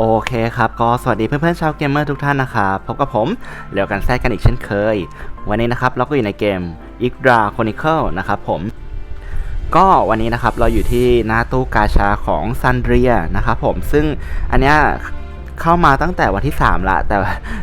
โอเคครับ ก็สวัสดีเพื่อนๆชาวเกมเมอร์ทุกท่านนะครับพบกับผมเลียวกันแทกกันอีกเช่นเคย วันนี้นะครับเราก็อยู่ในเกม i g d r a Chronicle นะครับผม ก็วันนี้นะครับเราอยู่ที่หน้าตู้กาชาของซันเรียนะครับผมซึ่งอันเนี้ย เข้ามาตั้งแต่วันที่ 3 ละ แต่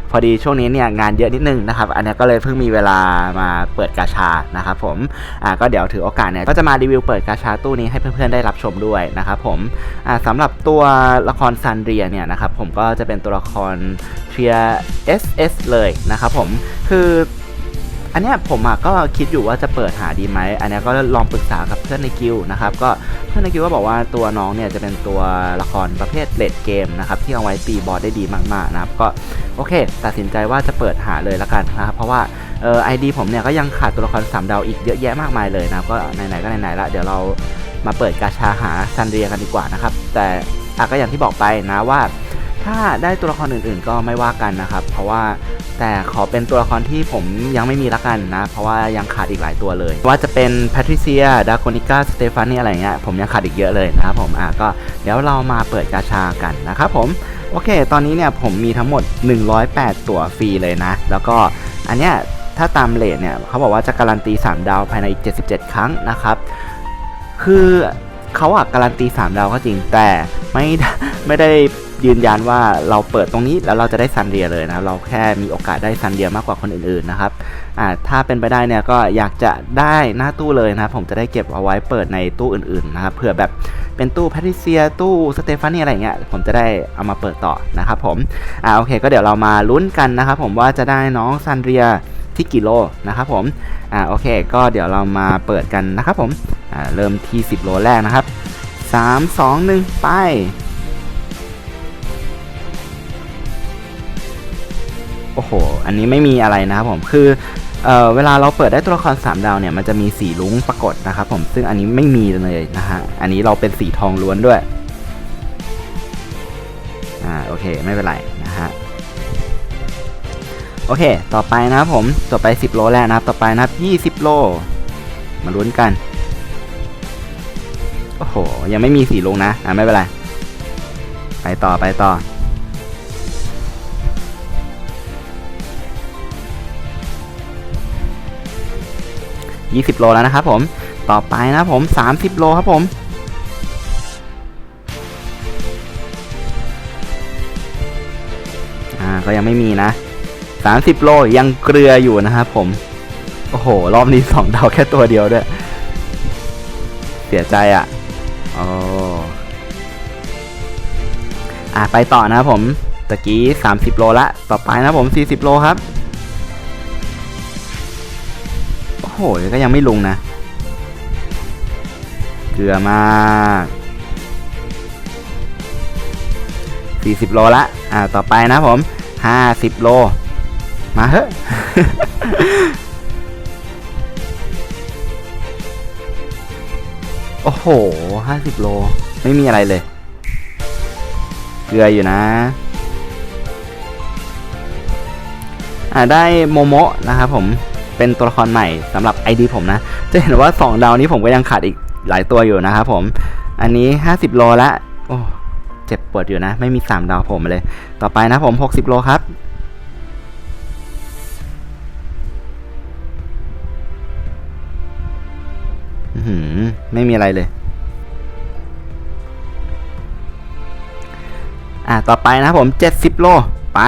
พอดีช่วงนี้เนี่ยงานเยอะนิดนึงนะครับ อันนี้ก็เลยเพิ่งมีเวลามาเปิดกาชานะครับผมอ่าก็เดี๋ยวถือโอกาสเนี่ยก็จะมารีวิวเปิดกาชาตู้นี้ให้เพื่อนๆได้รับชมด้วยนะครับผมอ่าสำหรับตัวละครซันเรียเนี่ยนะครับผมก็จะเป็นตัวละครเทีย SS เลยนะครับผมคือ อันเนี้ยผมอะก็คิดอยู่ว่าจะเปิดหาดีไหมอันเนี้ยก็ลองปรึกษากับเพื่อนในกิลนะครับก็เพื่อนในกิลก็บอกว่าตัวน้องเนี่ยจะเป็นตัวละครประเภทเลดเกมนะครับที่เอาไว้ตีบอสได้ดีมากๆนะครับก็โอเค ตัดสินใจว่าจะเปิดหาเลยละกันนะครับเพราะว่าเออไอดีผมเนี่ยก็ยังขาดตัวละครสามดาวอีกเยอะแยะมากมายเลยนะก็ไหนๆก็ไหนๆละเดี๋ยวเรามาเปิดกาชาหาซันเรียกันดีกว่านะครับแต่อะก็อย่างที่บอกไปนะว่า ถ้าได้ตัวละครอื่นๆ ก็ไม่ว่ากันนะครับ เพราะว่า แต่ขอเป็นตัวละครที่ผมยังไม่มีละกันนะ เพราะว่ายังขาดอีกหลายตัวเลย ว่าจะเป็นแพทริเซีย ดาโคนิก้า สเตฟานีอะไรเงี้ยผมยังขาดอีกเยอะเลยนะครับผมอะก็เดี๋ยวเรามาเปิดกาชากันนะครับผม โอเค ตอนนี้เนี่ยผมมีทั้งหมด 108 ตัวฟรีเลยนะ แล้วก็อันเนี้ยถ้าตามเลทเนี่ยเขาบอกว่าจะการันตี 3 ดาวภายใน 77 ครั้งนะครับ คือเขาอะการันตี 3 ดาวก็จริงแต่ไม่ไม่ได้ ยืนยันว่าเราเปิดตรงนี้แล้วเราจะได้ซันเดียเลยนะเราแค่มีโอกาสได้ซันเดียมากกว่าคนอื่นๆนะครับอ่าถ้าเป็นไปได้เนี่ยก็อยากจะได้หน้าตู้เลยนะครับ ผมจะได้เก็บเอาไว้เปิดในตู้อื่นๆนะครับเผื่อแบบเป็นตู้แพทริเซียตู้สเตฟานีอะไรเงี้ยผมจะได้เอามาเปิดต่อนะครับผมอ่าโอเค ก็เดี๋ยวเรามาลุ้นกันนะครับผมว่าจะได้น้องซันเรียที่กิโลนะครับผมอ่าโอเค ก็เดี๋ยวเรามาเปิดกันนะครับผมอ่าเริ่มที่ 10 โลแรกนะครับ 3 2 1 ไป โอ้โห อันนี้ไม่มีอะไรนะครับผมคือเเวลาเราเปิดได้ตัวละคร3ดาวเนี่ยมันจะมีสีลุ้งปรากฏนะครับผมซึ่งอันนี้ไม่มีเลยนะฮะอันนี้เราเป็นสีทองล้วนด้วยอ่าโอเคไม่เป็นไรนะฮะโอเค ต่อไปนะครับผมต่อไป 10 โลแรกนะครับ ต่อไปนะครับ20 โล มาลุ้นกัน โอ้โห ยังไม่มีสีลงนะ อ่าไม่เป็นไร ไปต่อไปต่อ 20 โลแล้วนะครับผม ต่อไปนะครับผม 30 โลครับผมอ่าก็ยังไม่มีนะ 30 โลยังเกลืออยู่นะครับผม โอ้โห รอบนี้2ดาวแค่ตัวเดียวด้วย เสียใจอะโอ้อะไปต่อนะครับผมตะกี้ 30 โลละ ต่อไปนะครับผม 40 โลครับ โอ้โหก็ยังไม่ลงนะ เกลือมาก40โลละ อ่า ต่อไปนะผม 50 โล มาเฮ้โอ้โห 50 โล ไม่มีอะไรเลย เกลืออยู่นะ อ่า ได้โมโมะนะครับผม เป็นตัวละครใหม่สำหรับ ID ผมนะ จะเห็นว่า 2 ดาวนี้ผมก็ยังขาดอีกหลายตัวอยู่นะครับผม อันนี้ 50 โลละ โอ้เจ็บปวดอยู่นะ ไม่มี 3 ดาวผมเลย ต่อไปนะผม 60 โลครับอื้อหือไม่มีอะไรเลย อะต่อไปนะครับผม 70 โล ไป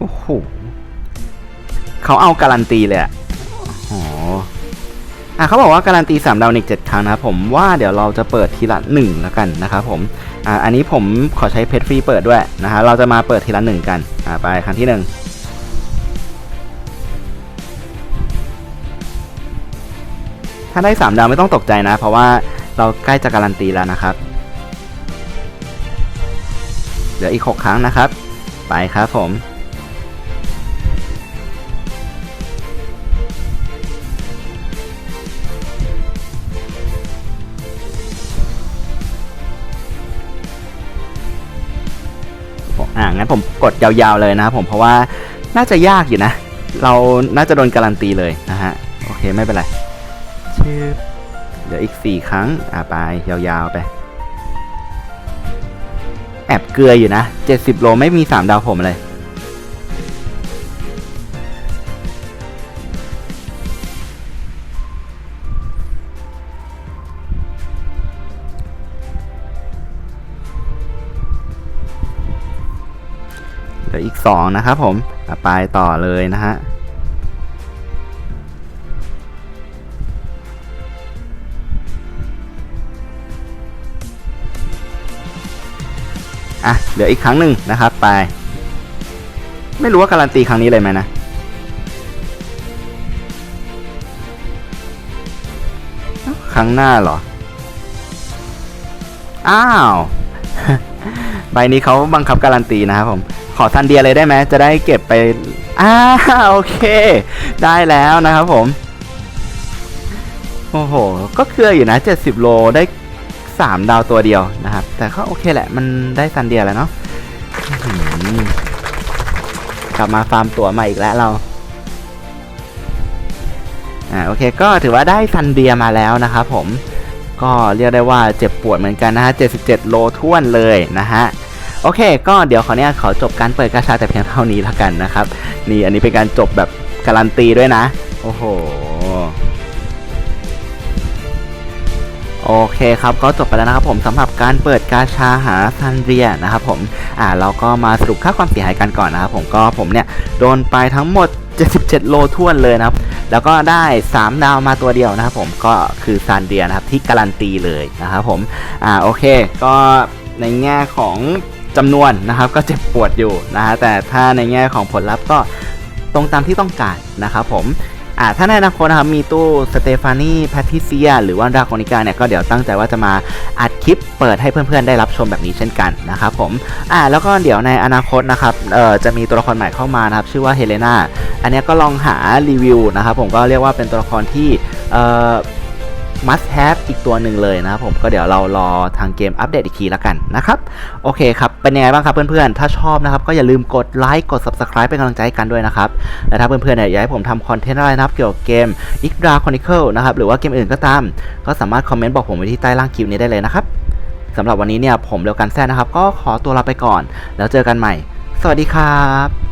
โอ้โหเขาเอาการันตีเลยอะโอ้อะเขาบอกว่าการันตี 3 ดาวนิก7ครั้งนะครับผมว่าเดี๋ยวเราจะเปิดทีละ1แล้วกันนะครับผมอะอันนี้ผมขอใช้เพชรฟรีเปิดด้วยนะฮะเราจะมาเปิดทีละ1กันอะไปครั้งที่ 1ถ้าได้ 3 ดาวไม่ต้องตกใจนะ เพราะว่าเราใกล้จะการันตีแล้วนะครับ เหลืออีก 6 ครั้งนะครับ ไปครับผม งั้นผมกดยาวๆเลยนะครับผมเพราะว่าน่าจะยากอยู่นะ เราน่าจะโดนการันตีเลยนะฮะโอเคไม่เป็นไรชื่อเดี๋ยวอีก 4 ครั้งอะไปยาวๆไปแอบเกลืออยู่นะ 70 โลไม่มี 3 ดาวผมเลย เหลืออีก 2 นะครับผมอะไปต่อเลยนะฮะอะเหลืออีกครั้งหนึ่งนะครับไป ไม่รู้ว่าการันตีครั้งนี้เลยไหมนะ ครั้งหน้าเหรอ อ้าว ใบนี้เขาบังคับการันตีนะครับผม ขอซันเดียเลยได้ไหมจะได้เก็บไปอ้าโอเค ได้แล้วนะครับผม โอ้โห ก็เคืออยู่นะ 70 โลได้ 3 ดาวตัวเดียวนะครับ แต่ก็โอเคแหละ มันได้ซันเดียแล้วเนาะกลับมาฟาร์มตัวใหม่อีกแล้วเราอ่าโอเคก็ถือว่าได้ซันเดียมาแล้วนะครับผม ก็เรียกได้ว่าเจ็บปวดเหมือนกันนะฮะ 77 โลท้วนเลยนะฮะ โอเค ก็เดี๋ยวขอเนี่ยขอจบการเปิดกระชาแต่เพียงเท่านี้แล้วกันนะครับ นี่อันนี้เป็นการจบแบบการันตีด้วยนะ โอ้โห โอเคครับก็จบไปแล้วนะครับผมสำหรับการเปิดกาชาหาซันเรียนะครับผมอ่าเราก็มาสรุปค่าความเสียหายกันก่อนนะครับผมก็ผมเนี่ยโดนไปทั้งหมด 77 โลท้วนเลยนะครับ แล้วก็ได้ 3 ดาวมาตัวเดียวนะครับผมก็คือซันเดียนะครับที่การันตีเลยนะครับผมอ่าโอเค ก็ในแง่ของจำนวนนะครับก็เจ็บปวดอยู่นะฮะแต่ถ้าในแง่ของผลลัพธ์ก็ตรงตามที่ต้องการนะครับผม อ่าถ้าในอนาคตนะครับมีตู้สเตฟานีแพทิเซีย หรือว่าดราโกนิกาเนี่ยก็เดี๋ยวตั้งใจว่าจะมาอัดคลิปเปิดให้เพื่อนๆได้รับชมแบบนี้เช่นกันนะครับผมอ่าแล้วก็เดี๋ยวในอนาคตนะครับเอ่อจะมีตัวละครใหม่เข้ามานะครับชื่อว่าเฮเลนาอันนี้ก็ลองหารีวิวนะครับผมก็เรียกว่าเป็นตัวละครที่เอ่อ must have อีกตัวหนึ่งเลยนะครับผมก็เดี๋ยวเรารอทางเกมอัปเดตอีกทีแล้วกันนะครับ โอเคครับ เป็นยังไงบ้างครับเพื่อนๆ ถ้าชอบนะครับ ก็อย่าลืมกดไลค์กด subscribe เป็นกำลังใจกันด้วยนะครับ และถ้าเพื่อนๆเนี่ยอยากให้ผมทำคอนเทนต์อะไรนะครับ เกี่ยวกับเกม i g d r a Chronicle นะครับ หรือว่าเกมอื่นก็ตาม ก็สามารถคอมเมนต์บอกผมไว้ที่ใต้ล่างคลิปนี้ได้เลยนะครับสำหรับวันนี้เนี่ยผมเร็วกันแซ่นะครับ ก็ขอตัวลาไปก่อน แล้วเจอกันใหม่ สวัสดีครับ